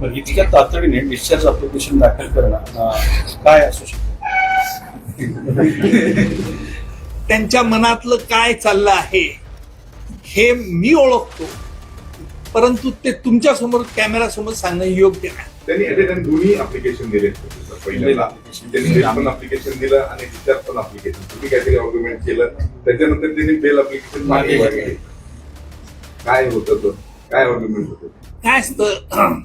बरं इतक्या तातडीने डिस्चार्ज अप्लिकेशन दाखल करणं काय असू शकतं? त्यांच्या मनातलं काय चाललं आहे हे मी ओळखतो परंतु ते तुमच्यासमोर कॅमेरा समोर सांगणं योग्य नाही. त्यांनी दोन्ही अप्लिकेशन दिले application. त्यांनी अप्लिकेशन दिलं आणि डिस्चार्ज पण अप्लिकेशन तुम्ही काहीतरी ऑर्ग्युमेंट केलं त्याच्यानंतर त्यांनी बेल अप्लिकेशन मागे मागे काय होतं काय ऑर्ग्युमेंट होतं? काय असतं?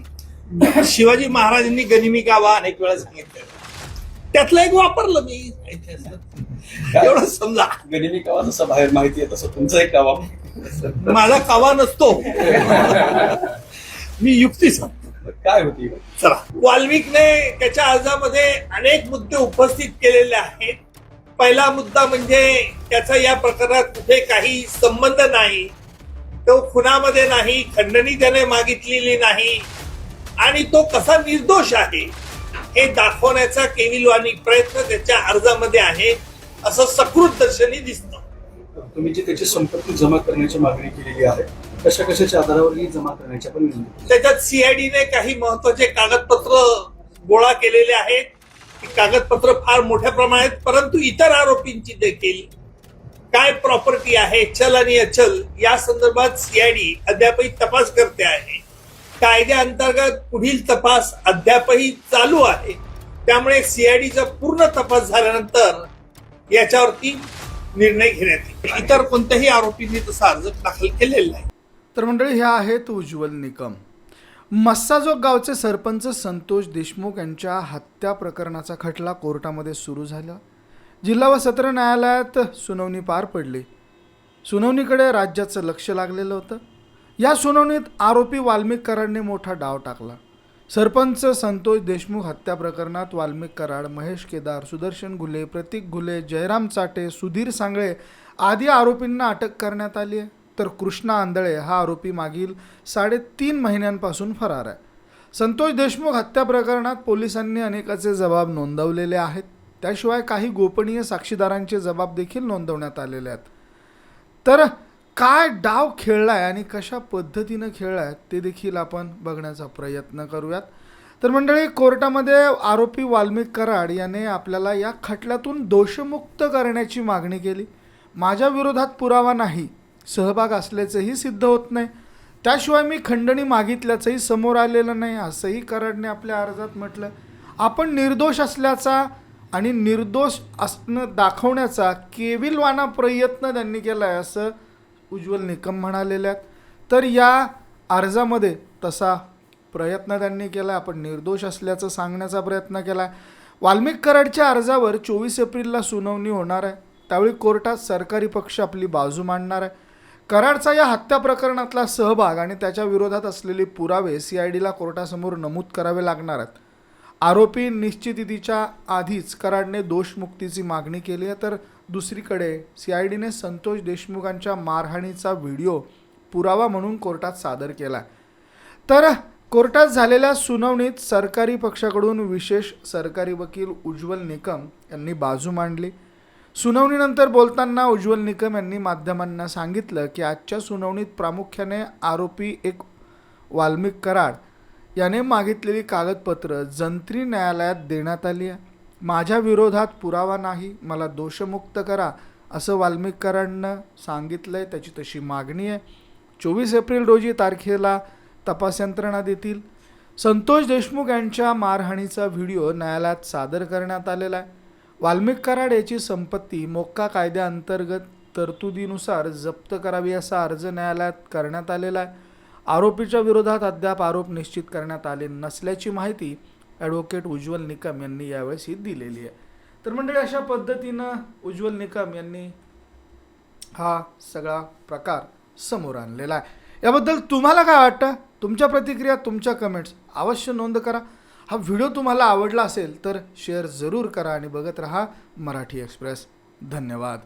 शिवाजी महाराजांनी गनिमी गावा अनेक वेळा सांगितलं. त्यातलं एक वापरलं मी. एवढं समजा. गनिमी कावा जसं बाहेर माहिती आहे तसं तुमचं एक कावा माझा कावा नसतो. मी युक्ती सांगतो. काय होती? चला. वाल्मिकने त्याच्या अर्जामध्ये अनेक मुद्दे उपस्थित केलेले आहेत. पहिला मुद्दा म्हणजे त्याचा या प्रकरणात कुठे काही संबंध नाही. तो खुनामध्ये नाही खंडणी त्याने मागितलेली नाही. आणि तो कसा निर्दोष आहे हे दाखवण्याचा केविलवाणी प्रयत्न त्याच्या अर्जामध्ये आहे असं सकृत दर्शनी दिसतं. तुम्ही जी त्याची संपत्ती जमा करण्याची मागणी केलेली आहे कशा कशाच्या आधारावर ही जमा करण्याची आपण विनंती केली. त्याच्यात सीआयडीने काही महत्त्वाचे कागदपत्र गोळा केलेले आहेत. कागदपत्र फार मोठ्या प्रमाणात परंतु इतर आरोपींची देखील. काय प्रॉपर्टी आहे चल आणि अचल या संदर्भात सीआयडी अद्यापही तपास करते आहे. कायद्याअंतर्गत पुढील तपास अद्यापही चालू आहे. त्यामुळे सीआयडीचा पूर्ण तपास झाल्यानंतर याच्यावरती निर्णय घेण्यात येईल. इतर कोणत्याही आरोपींनी तसा अर्ज दाखल केलेला नाही. तर मंडळी ह्या आहेत उज्ज्वल निकम. मस्साजोग गावचे सरपंच संतोष देशमुख यांच्या हत्या प्रकरणाचा खटला कोर्टामध्ये सुरू झाला. जिल्हा व सत्र न्यायालयात सुनावणी पार पडली. सुनावणीकडे राज्याचं लक्ष लागलेलं होतं. या सुनावणीत आरोपी वाल्मिक कराडने मोठा डाव टाकला. सरपंच संतोष देशमुख हत्या प्रकरणात वाल्मिक कराड महेश केदार सुदर्शन घुले प्रतीक घुले जयराम चाटे सुधीर सांगळे आदी आरोपींना अटक करण्यात आली आहे. तर कृष्णा आंधळे हा आरोपी मागील साडेतीन महिन्यांपासून फरार आहे. संतोष देशमुख हत्या प्रकरणात पोलिसांनी अनेकाचे जबाब नोंदवलेले आहेत. त्याशिवाय काही गोपनीय साक्षीदारांचे जबाब देखील नोंदवण्यात आलेले आहेत. तर काय डाव खेळलाय आणि कशा पद्धतीनं खेळलाय ते देखील आपण बघण्याचा प्रयत्न करूयात. तर मंडळी कोर्टामध्ये आरोपी वाल्मिक कराड याने आपल्याला या खटल्यातून दोषमुक्त करण्याची मागणी केली. माझ्या विरोधात पुरावा नाही सहभाग असल्याचंही सिद्ध होत नाही. त्याशिवाय मी खंडणी मागितल्याचंही समोर आलेलं नाही असंही कराडने आपल्या अर्जात म्हटलं आपण निर्दोष असल्याचा आणि निर्दोष असणं दाखवण्याचा केविलवाना प्रयत्न त्यांनी केला आहे असं उज्ज्वल निकम म्हणालेले आहेत. तर या अर्जामध्ये तसा प्रयत्न त्यांनी केला आपण निर्दोष असल्याचं सांगण्याचा प्रयत्न केला आहे वाल्मिक कराडच्या अर्जावर चोवीस एप्रिलला सुनावणी होणार आहे. त्यावेळी कोर्टात सरकारी पक्ष आपली बाजू मांडणार आहे. कराडचा या हत्या प्रकरणातला सहभाग आणि त्याच्या विरोधात असलेले पुरावे सी आय डीला कोर्टासमोर नमूद करावे लागणार आहेत. आरोपी निश्चितीच्या आधीच कराडने दोषमुक्तीची मागणी केली आहे. तर दुसरीकडे सी आय डीने संतोष देशमुखांच्या मारहाणीचा व्हिडिओ पुरावा म्हणून कोर्टात सादर केला तर कोर्टात झालेल्या सुनावणीत सरकारी पक्षाकडून विशेष सरकारी वकील उज्ज्वल निकम यांनी बाजू मांडली. सुनावणीनंतर बोलताना उज्ज्वल निकम यांनी माध्यमांना सांगितलं की आजच्या सुनावणीत प्रामुख्याने आरोपी एक वाल्मिक कराड याने मागितलेली कागदपत्र जंत्री न्यायालयात देण्यात आली आहे. माझ्या विरोधात पुरावा नाही मला दोषमुक्त करा असं वाल्मिकरांनं सांगितलं आहे त्याची तशी मागणी आहे. चोवीस एप्रिल रोजी तारखेला तपास यंत्रणा देतील संतोष देशमुख यांच्या मारहाणीचा व्हिडिओ न्यायालयात सादर करण्यात आलेला आहे. वाल्मिक कराड याची संपत्ती मोक्का कायद्याअंतर्गत तरतुदीनुसार जप्त करावी असा अर्ज न्यायालयात करण्यात आलेला आहे. आरोपीच्या विरोधात अद्याप आरोप निश्चित करण्यात आले नसल्याची माहिती ॲडव्होकेट उज्ज्वल निकम यांनी यावेळेस ही दिलेली आहे. तर मंडळी अशा पद्धतीनं उज्ज्वल निकम यांनी हा सगळा प्रकार समोर आणलेला आहे. याबद्दल तुम्हाला काय वाटतं? तुमच्या प्रतिक्रिया तुमच्या कमेंट्स अवश्य नोंद करा. हा व्हिडिओ तुम्हाला आवडला असेल तर शेअर जरूर करा आणि बघत राहा मराठी एक्सप्रेस धन्यवाद.